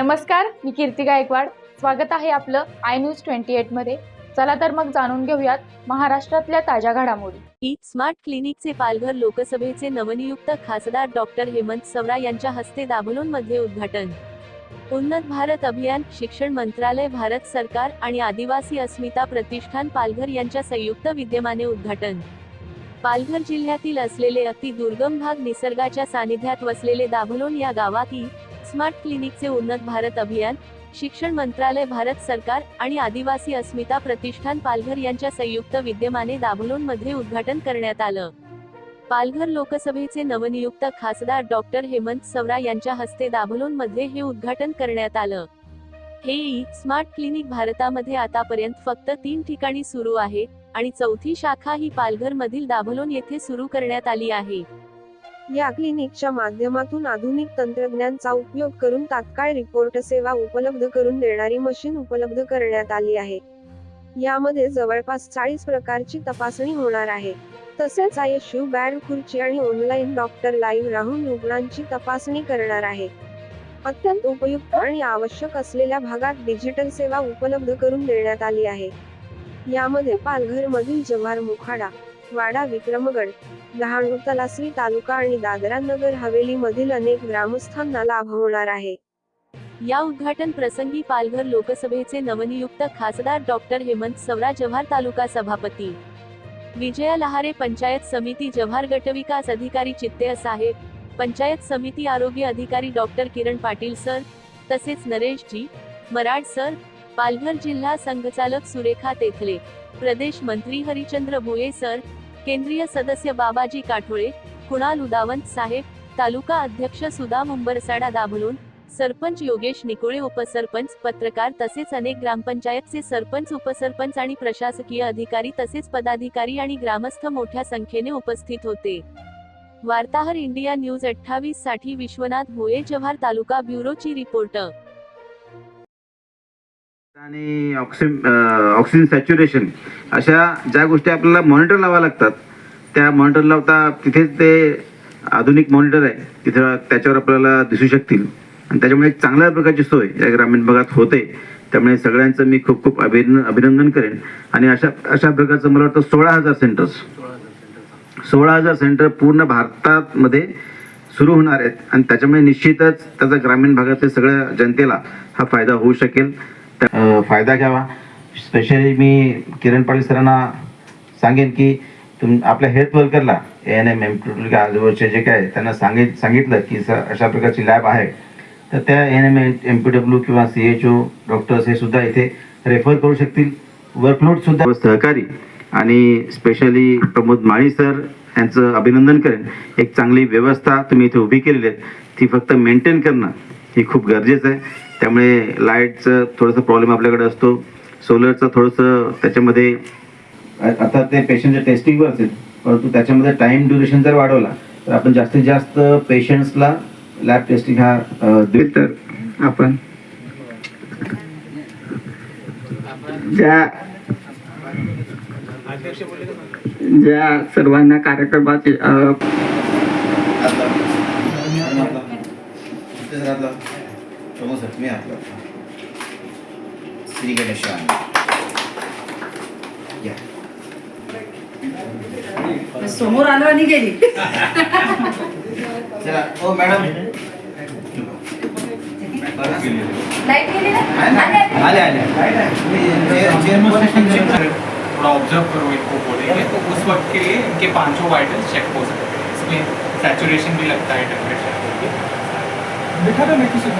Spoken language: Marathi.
नमस्कार मी कीर्ती गायकवाड. स्वागत आहे आपलं आय न्यूज ट्वेंटी एटमध्ये चला तर मग जाणून घेऊयात महाराष्ट्रातल्या ताज्या घडामोडी. स्मार्ट क्लिनिकचे पालघर लोकसभेचे नवनियुक्त खासदार डॉक्टर हेमंत सवरा यांच्या हस्ते दाभोलमध्ये उद्घाटन. उन्नत भारत अभियान शिक्षण मंत्रालय भारत सरकार आणि आदिवासी अस्मिता प्रतिष्ठान पालघर यांच्या संयुक्त विद्यमाने उद्घाटन. पालघर जिल्ह्यातील असलेले अति दुर्गम भाग निसर्गाच्या सानिध्यात वसलेले दाभोलोन या गावात स्मार्ट क्लिनिकचे उन्नत भारत अभियान शिक्षण मंत्रालय भारत सरकार आणि आदिवासी अस्मिता प्रतिष्ठान पालघर यांच्या संयुक्त विद्यमाने दाभोलोनमध्ये उद्घाटन करण्यात आलं. पालघर लोकसभेचे नवनियुक्त खासदार डॉक्टर हेमंत सवरा यांच्या हस्ते दाभोलोनमध्ये हे उद्घाटन करण्यात आलं. हे ई स्मार्ट क्लिनिक भारतामध्ये आतापर्यंत फक्त तीन ठिकाणी सुरू आहे आणि चौथी शाखा ही पालघर मधील दाभलोन येथे सुरू करण्यात आली आहे. या क्लिनिकच्या माध्यमातून आधुनिक तंत्रज्ञानचा उपयोग करून तात्काळ रिपोर्ट सेवा उपलब्ध करून देणारी मशीन उपलब्ध करण्यात आली आहे. यामध्ये जवळपास चाळीस प्रकारची तपासणी होणार आहे. तसेच आयशू बॅड खुर्ची आणि ऑनलाईन डॉक्टर लाईव्ह राहून रुग्णांची तपासणी करणार आहे. अत्यंत उपयुक्त आणि आवश्यक असलेल्या भागात डिजिटल सेवा उपलब्ध करून देण्यात आली आहे. यामध्ये पालघर मधील जव्हार मुखाडा वाडा विक्रमगड डहाणू तलासरी तालुका आणि दादरा नगर हवेली मधील अनेक ग्रामस्थांना लाभ होणार आहे. या उद्घाटन प्रसंगी पालघर लोकसभेचे नवनियुक्त खासदार डॉक्टर हेमंत सवरा जव्हार तालुका सभापती. विजया लहारे पंचायत समिती जव्हार गटविकास अधिकारी चित्ते साहेब पंचायत समिती आरोग्य अधिकारी डॉक्टर किरण पाटील सर तसेच नरेश जी मराड सर पालघर जिल्हा संघचालक सुरेखा तेथले. प्रदेश मंत्री हरिचंद्र भोये सर केंद्रीय सदस्य बाबाजी काठोळे कुणाल उदावंत साहेब तालुका अध्यक्ष सुधा मुंबरसाडा दाभलून सरपंच योगेश निकोळे उपसरपंच पत्रकार तसेच अनेक ग्रामपंचायतचे सरपंच उपसरपंच आणि प्रशासकीय अधिकारी तसेच पदाधिकारी आणि ग्रामस्थ मोठ्या संख्येने उपस्थित होते. वार्ताहर इंडिया न्यूज अठ्ठावीससाठी विश्वनाथ भोये जव्हार तालुका ब्युरोची रिपोर्टर आणि ऑक्सिजन ऑक्सिजन सॅच्युरेशन अशा ज्या गोष्टी आपल्याला मॉनिटर लावा लागतात त्या मॉनिटर लावता तिथेच ते आधुनिक मॉनिटर आहे. तिथं त्याच्यावर आपल्याला दिसू शकतील. आणि त्याच्यामुळे एक चांगल्या प्रकारची सोय या ग्रामीण भागात होते. त्यामुळे सगळ्यांचं मी खूप खूप अभिन अभिनंदन करेन. आणि अशा अशा प्रकारचं मला वाटतं सोळा हजार सेंटर्स सोळा हजार सेंटर पूर्ण भारतामध्ये सुरू होणार आहेत. आणि त्याच्यामुळे निश्चितच त्याचा ग्रामीण भागातील सगळ्या जनतेला हा फायदा होऊ शकेल. फायदा घ्यावा. स्पेशली मी किरण पाटील सरांना सांगेन की तुम आपल्या health वर्करला A N M M to आजूबाजूचे जे काय त्यांना सांगित सांगितलं की सर अशा प्रकारची लॅब आहे. तर त्या N M M P W किंवा सी एच ओ डॉक्टर्स हे सुद्धा इथे रेफर करू शकतील. वर्कलोड सुद्धा सहकारी आणि स्पेशली प्रमोद माळी सर यांचं अभिनंदन करेन. एक चांगली व्यवस्था तुम्ही इथे उभी केलेली आहे ती फक्त मेंटेन करणं ही खूप गरजेचं आहे. त्यामुळे लाईटचं थोडंसं प्रॉब्लेम आपल्याकडे असतो. सोलरचं थोडंसं त्याच्यामध्ये आता ते पेशंटच्या टेस्टिंगवर असेल परंतु त्याच्यामध्ये टाइम ड्युरेशन जर वाढवला तर आपण जास्तीत जास्त पेशंट्सला लॅब टेस्टिंग हा अ, देऊ. तर आपण ज्या ज्या सर्वांना कार्यक्रमात अ, मी श्री गणेशाय या समोर आलो आणि गेली चला ओ मॅडम लाईट गेली ना आले आले थोड़ा ऑब्ज़र्व करो इनको बोलेंगे। तो उस वक्त के लिए इनके पाँचों वाइटल्स चेक हो सकते हैं। इसमें सैचुरेशन भी लगता है टेम्परेचर エカデミックスの。